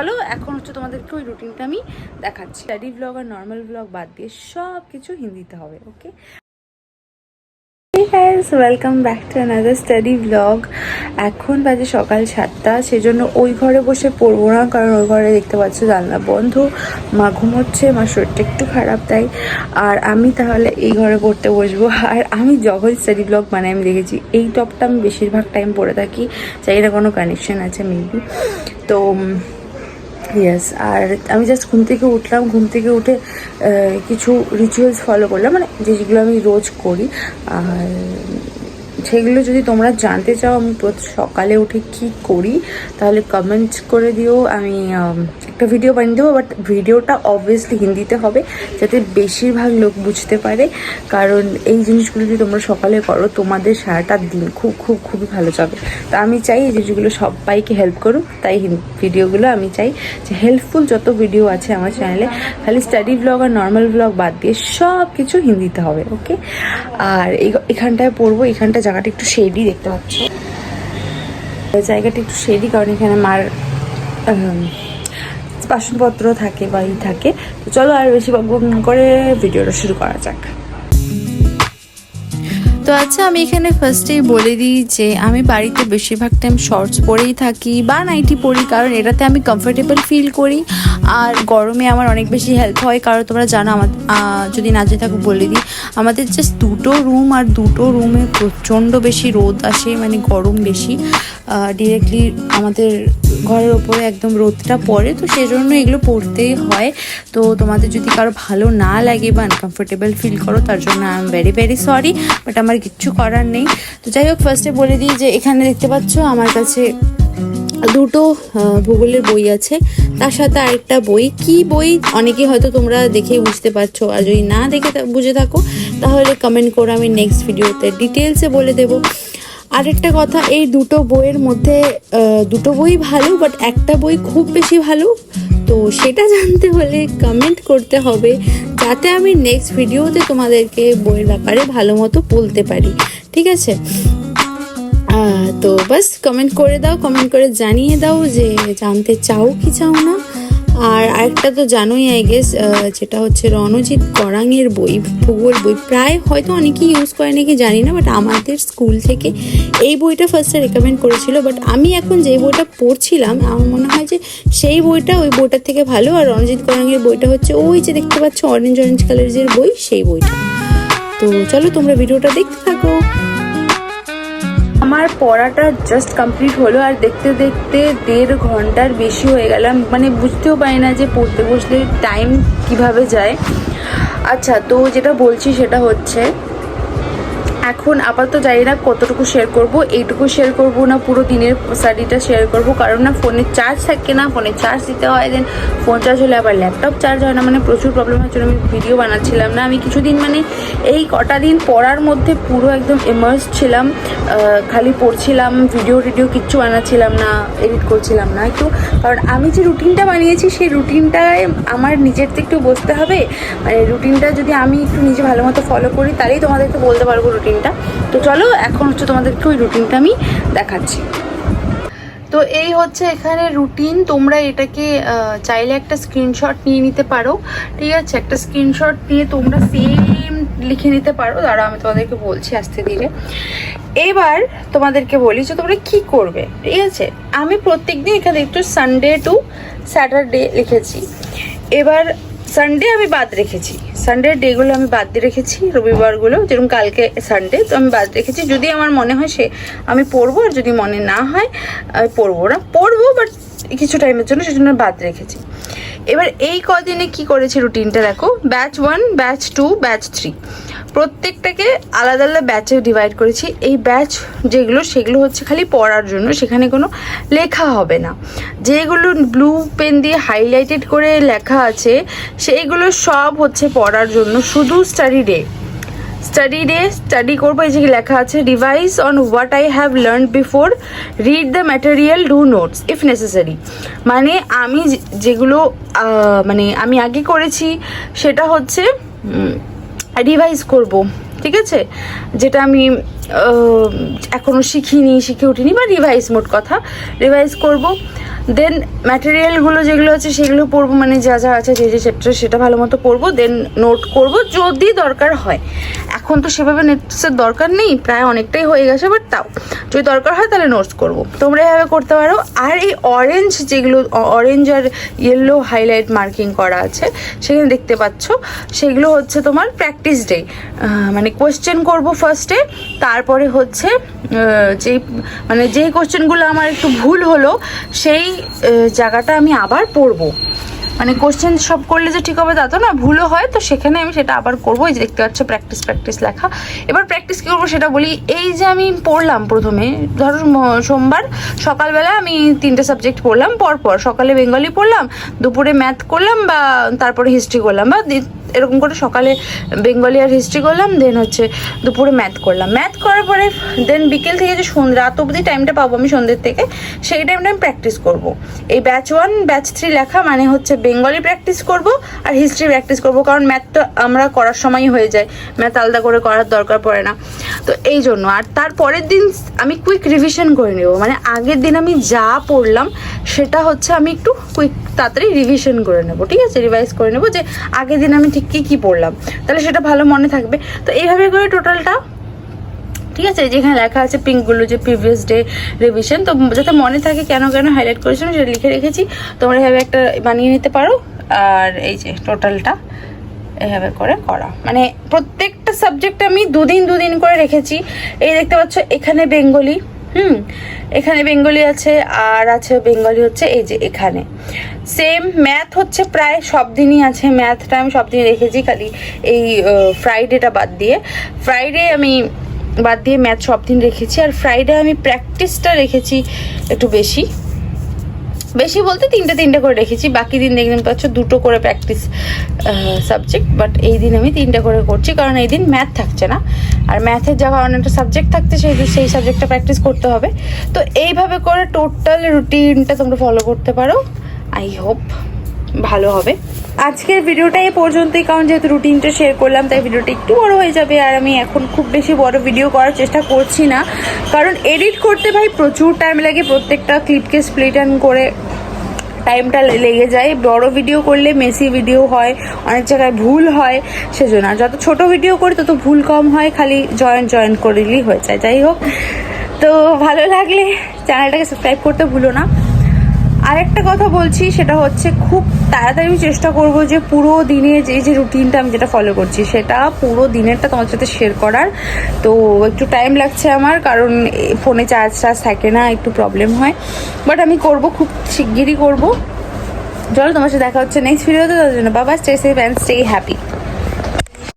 চলো এখন হচ্ছে তোমাদেরকে ওই রুটিনটা আমি দেখাচ্ছি। স্টাডি ব্লগ আর নর্মাল ব্লগ বাদ দিয়ে সব কিছু হিন্দিতে হবে okay welcome back to another study blog এখন বাজে সকাল সাতটা, সেজন্য ওই ঘরে বসে পড়ব না, কারণ ওই ঘরে দেখতে পাচ্ছ জানলা বন্ধ। মা ঘুমোচ্ছে, মা শরীরটা একটু খারাপ তাই। আর আমি তাহলে এই ঘরে পড়তে বসবো। আর আমি যখন স্টাডি ব্লগ মানে আমি দেখেছি এই টপটা আমি বেশিরভাগ টাইম পড়ে থাকি, চাই না কোনো কানেকশন আছে মেবি তো ইয়েস আর আমি জাস্ট ঘুম থেকে উঠলাম, ঘুম থেকে উঠে কিছু রিচুয়ালস ফলো করলাম মানে যেগুলো আমি রোজ করি। আর সেগুলো যদি তোমরা জানতে চাও, আমি সকালে উঠে কি করি, তাহলে কমেন্ট করে দিও। আমি একটা ভিডিও বানিয়ে দেবো বাট ভিডিওটা অবভিয়াসলি হিন্দিতে হবে, যাতে বেশিরভাগ লোক বুঝতে পারে। কারণ এই জিনিসগুলো যদি তোমরা সকালে করো, তোমাদের সারাটা দিন খুব খুব, খুবই ভালো যাবে। তো আমি চাই এই জিনিসগুলো সবাইকে হেল্প করুক, তাই ভিডিওগুলো আমি চাই যে হেল্পফুল যত ভিডিও আছে আমার চ্যানেলে খালি স্টাডি ব্লগ আর নর্মাল ব্লগ বাদ দিয়ে সব কিছু হিন্দিতে হবে ওকে আর এখানটায় পড়ব এখানটা জায়গাটা একটু শেডি দেখতে পাচ্ছ। জায়গাটা একটু শেডি কারণ এখানে মার বাসনপত্র থাকে বা ই থাকে, তো চলো আর বেশি না করে ভিডিওটা শুরু করা যাক। তো আচ্ছা আমি এখানে ফার্স্টেই বলে দিই যে আমি বাড়িতে বেশিরভাগ টাইম শর্টস পরেই থাকি বা নাইটি পরি, কারণ এটাতে আমি কমফোর্টেবল ফিল করি। আর গরমে আমার অনেক বেশি হেল্প হয়, কারণ তোমরা জানো আমার যদি না যেতে থাকো বলে দিই, আমাদের জাস্ট দুটো রুম আর দুটো রুমে প্রচণ্ড বেশি রোদ আসে মানে গরম বেশি। ডিরেক্টলি আমাদের ঘরের ওপরে একদম রোদটা পড়ে, তো সেজন্য এগুলো পড়তেই হয়। তো তোমাদের যদি কারও ভালো না লাগে বা আনকমফোর্টেবল ফিল করো, তার জন্য I am very very sorry but আমার কিচ্ছু করার নেই। তো যাই হোক ফার্স্টে বলে দিই যে, এখানে দেখতে পাচ্ছ আমার কাছে দুটো ভূগোলের বই আছে। তার সাথে আরেকটা বই। কি বই? অনেকে হয়তো তোমরা দেখেই বুঝতে পারছ, আর যদি না দেখে বুঝে থাকো, তাহলে কমেন্ট করো আমি নেক্সট ভিডিওতে ডিটেলসে বলে দেবো। আরেকটা কথা, এই দুটো বইয়ের মধ্যে দুটো বই ভালো বাট একটা বই খুব বেশি ভালো। তো সেটা জানতে হলে কমেন্ট করতে হবে, যাতে আমি নেক্সট ভিডিওতে তোমাদেরকে বইয়ের ব্যাপারে ভালো মতো বলতে পারি। ঠিক আছে? তো বাস কমেন্ট করে দাও কমেন্ট করে জানিয়ে দাও যে জানতে চাও কি চাও না। আর আরেকটা তো জানোই আই গেস যেটা হচ্ছে রণজিৎ করাঙের বই, ভূগোল বই। প্রায় হয়তো অনেকেই ইউজ করে নাকি জানি না বাট আমাদের স্কুল থেকে এই বইটা ফার্স্টে রেকমেন্ড করেছিল। বাট আমি এখন যে বইটা পড়ছিলাম, আমার মনে হয় যে সেই বইটা ওই বইটার থেকে ভালো। আর রণজিৎ করাঙের বইটা হচ্ছে, ওই যে দেখতে পাচ্ছ অরেঞ্জ অরেঞ্জ কালারের যে বই, সেই বইটা। তো চলো তোমরা ভিডিওটা দেখতে থাকো। আমার পড়াটা জাস্ট কমপ্লিট হলো আর দেখতে দেখতে দেড় ঘণ্টার বেশি হয়ে গেলাম। মানে বুঝতেও পারি না যে পড়তে বসলে টাইম কীভাবে যায়। আচ্ছা তো যেটা বলছি সেটা হচ্ছে এখন আপাতত জানি না কতটুকু শেয়ার করব। এইটুকু শেয়ার করব না, পুরো দিনের স্টাডিটা শেয়ার করব। কারণ না ফোনে চার্জ থাকে না ফোনে চার্জ দিতে হয় দেন ফোন চার্জ হলে আবার ল্যাপটপ চার্জ হয় না। মানে প্রচুর প্রবলেম হওয়ার জন্য আমি ভিডিও বানাচ্ছিলাম না। আমি কিছুদিন মানে এই কটা দিন পড়ার মধ্যে পুরো একদম ইমার্স ছিলাম। খালি পড়ছিলাম ভিডিও টিডিও কিচ্ছু বানাচ্ছিলাম না এডিট করছিলাম না একটু। কারণ আমি যে রুটিনটা বানিয়েছি, সেই রুটিনটায় আমার নিজের তো একটু বসতে হবে। মানে রুটিনটা যদি আমি একটু নিজে ভালো মতো ফলো করি, তাহলেই তোমাদেরকে বলতে পারব রুটিনটা। তো চলো, এখন হচ্ছে তোমাদেরকে ওই রুটিনটা আমি দেখাচ্ছি। তো এই হচ্ছে এখানে রুটিন। তোমরা এটাকে চাইলে একটা স্ক্রিনশট নিয়ে নিতে পারো। ঠিক আছে? একটা স্ক্রিনশট নিয়ে তোমরা সেম লিখে নিতে পারো। দাঁড়া আমি তোমাদেরকে বলছি আস্তে ধীরে। এবার তোমাদেরকে বলি যে তোমরা কি করবে। ঠিক আছে? আমি প্রত্যেকদিন এখানে একটু সানডে টু স্যাটারডে লিখেছি। এবার সানডে আমি বাদ রেখেছি। সানডের ডেগুলো আমি বাদ দিয়ে রেখেছি রবিবারগুলো যেরকম কালকে সানডে তো আমি বাদ রেখেছি। যদি আমার মনে হয় সে আমি পড়ব, আর যদি মনে না হয়, আমি পড়ব না। পড়ব বাট কিছু টাইমের জন্য সেজন্য বাদ রেখেছি। এবার এই কদিনে কি করেছে রুটিনটা দেখো। Batch one batch two batch three প্রত্যেকটাকে আলাদা আলাদা ব্যাচে ডিভাইড করেছি। এই ব্যাচ যেগুলো, সেগুলো হচ্ছে খালি পড়ার জন্য, সেখানে কোনো লেখা হবে না। যেগুলো ব্লু পেন দিয়ে হাইলাইটেড করে লেখা আছে, সেইগুলো সব হচ্ছে পড়ার জন্য, শুধু study day study day study করব, এই যে লেখা আছে revise on what I have learn before read the material do notes if necessary মানে আমি যেগুলো মানে আমি আগে করেছি, সেটা হচ্ছে রিভাইজ করব। ঠিক আছে? যেটা আমি আহ, এখনও শিখিনি শিখে উঠিনি বা রিভাইজ মোট কথা। রিভাইজ করব। দেন ম্যাটেরিয়ালগুলো যেগুলো আছে সেগুলো পড়ব মানে যা যা আছে যে যে চ্যাপ্টার সেটা ভালো মতো পড়ব। দেন নোট করব যদি দরকার হয়। এখন তো সেভাবে নোটসের দরকার নেই প্রায় অনেকটাই হয়ে গেছে বাট তাও। যদি দরকার হয় তাহলে নোটস করব। তোমরা এভাবে করতে পারো। আর এই অরেঞ্জ যেগুলো অরেঞ্জ আর ইয়েলো হাইলাইট মার্কিং করা আছে সেখানে দেখতে পাচ্ছ। সেগুলো হচ্ছে তোমার প্র্যাকটিস ডে মানে কোয়েশ্চেন করব ফার্স্টে তারপরে হচ্ছে যেই মানে যেই কোশ্চেনগুলো আমার একটু ভুল হলো, সেই জায়গাটা আমি আবার পড়ব। মানে কোশ্চেন সব করলে যে ঠিক হবে তা তো না, ভুলও হয়, তো সেখানে আমি সেটা আবার করব। এই যে দেখতে পাচ্ছ প্র্যাকটিস প্র্যাকটিস লেখা। এবার প্র্যাকটিস কী করব সেটা বলি, এই যে আমি পড়লাম প্রথমে, ধরো সোমবার সকালবেলা আমি তিনটে সাবজেক্ট পড়লাম, পরপর সকালে বেঙ্গলি পড়লাম, দুপুরে ম্যাথ করলাম বা তারপরে হিস্ট্রি করলাম বা এরকম করে সকালে বেঙ্গলি আর হিস্ট্রি করলাম দেন হচ্ছে দুপুরে ম্যাথ করলাম। ম্যাথ করার পরে দেন বিকেল থেকে যে সন্ধ্যা রাত অবধি টাইমটা পাবো আমি সন্ধ্যের থেকে, সেই টাইমটা আমি প্র্যাকটিস করব। এই ব্যাচ ওয়ান ব্যাচ থ্রি লেখা মানে হচ্ছে বেঙ্গলি প্র্যাকটিস করব আর হিস্ট্রি প্র্যাকটিস করব, কারণ ম্যাথ তো আমরা করার সময়ই হয়ে যায়। ম্যাথ আলাদা করে করার দরকার পড়ে না। তো এই জন্য, আর তার পরের দিন আমি কুইক রিভিশন করে নেব। মানে আগের দিন আমি যা পড়লাম, সেটা হচ্ছে আমি একটু কুইক তাড়াতাড়ি রিভিশন করে নেব। ঠিক আছে? রিভাইজ করে নেব যে আগের দিন আমি ঠিক কী কী পড়লাম? তাহলে সেটা ভালো মনে থাকবে। তো এইভাবে করে টোটালটা ঠিক আছে? যেখানে লেখা আছে পিঙ্কগুলো যে প্রিভিয়াস ডে রিভিশন তো যাতে মনে থাকে কেন কেন হাইলাইট করেছিলাম সেটা লিখে রেখেছি। তোমরা এভাবে একটা বানিয়ে নিতে পারো। আর এই যে টোটালটা এভাবে করে করা। মানে প্রত্যেকটা সাবজেক্ট আমি দুদিন দুদিন করে রেখেছি। এই দেখতে পাচ্ছ, এখানে বেঙ্গলি হুম, এখানে বেঙ্গলি আছে, আর আছে বেঙ্গলি হচ্ছে এই যে এখানে। সেম ম্যাথ হচ্ছে প্রায় সব দিনই আছে ম্যাথটা আমি সব দিনই রেখেছি, খালি এই ফ্রাইডেটা বাদ দিয়ে। ফ্রাইডে আমি বাদ দিয়ে ম্যাথ সব দিন রেখেছি, আর ফ্রাইডে আমি প্র্যাকটিসটা রেখেছি একটু বেশি। বেশি বলতে তিনটে তিনটে করে রেখেছি। বাকি দিন দেখবেন পাচ্ছ দুটো করে প্র্যাকটিস সাবজেক্ট বাট এই দিন আমি তিনটে করে করছি, কারণ এই দিন ম্যাথ থাকছে না। আর ম্যাথের যা অনেকটা সাবজেক্ট থাকছে, সেই সেই সাবজেক্টটা প্র্যাকটিস করতে হবে। তো এইভাবে করে টোটাল রুটিনটা তোমরা ফলো করতে পারো। আই হোপ ভালো হবে। আজকের ভিডিওটা এই পর্যন্তই, কারণ যেহেতু রুটিনটা শেয়ার করলাম, তাই ভিডিওটা একটু বড় হয়ে যাবে, আর আমি এখন খুব বেশি বড় ভিডিও করার চেষ্টা করছি না। কারণ এডিট করতে ভাই প্রচুর টাইম লাগে, প্রত্যেকটা ক্লিপকে স্প্লিট অ্যান্ড করে টাইমটা লেগে যায়। বড় ভিডিও করলে মেসি ভিডিও হয়, অনেক জায়গায় ভুল হয়, সেজন্য। আর যত ছোট ভিডিও করি, তত ভুল কম হয়, খালি জয়েন জয়েন করলেই হয়ে যায়। যাই হোক, তো ভালো লাগলে চ্যানেলটাকে সাবস্ক্রাইব করতে ভুলো না। আরেকটা কথা বলছি, সেটা হচ্ছে খুব তাড়াতাড়ি আমি চেষ্টা করব যে পুরো দিনে যে যে রুটিনটা আমি যেটা ফলো করছি, সেটা পুরো দিনেরটা তোমার সাথে শেয়ার করার। তো একটু টাইম লাগছে আমার, কারণ ফোনে চার্জ টার্জ থাকে না, একটু প্রবলেম হয়। বাট আমি করব, খুব শিগগিরই করব। চলো তোমার সাথে দেখা হচ্ছে নেক্সট ভিডিওতে তার জন্য বাবা stay safe and stay happy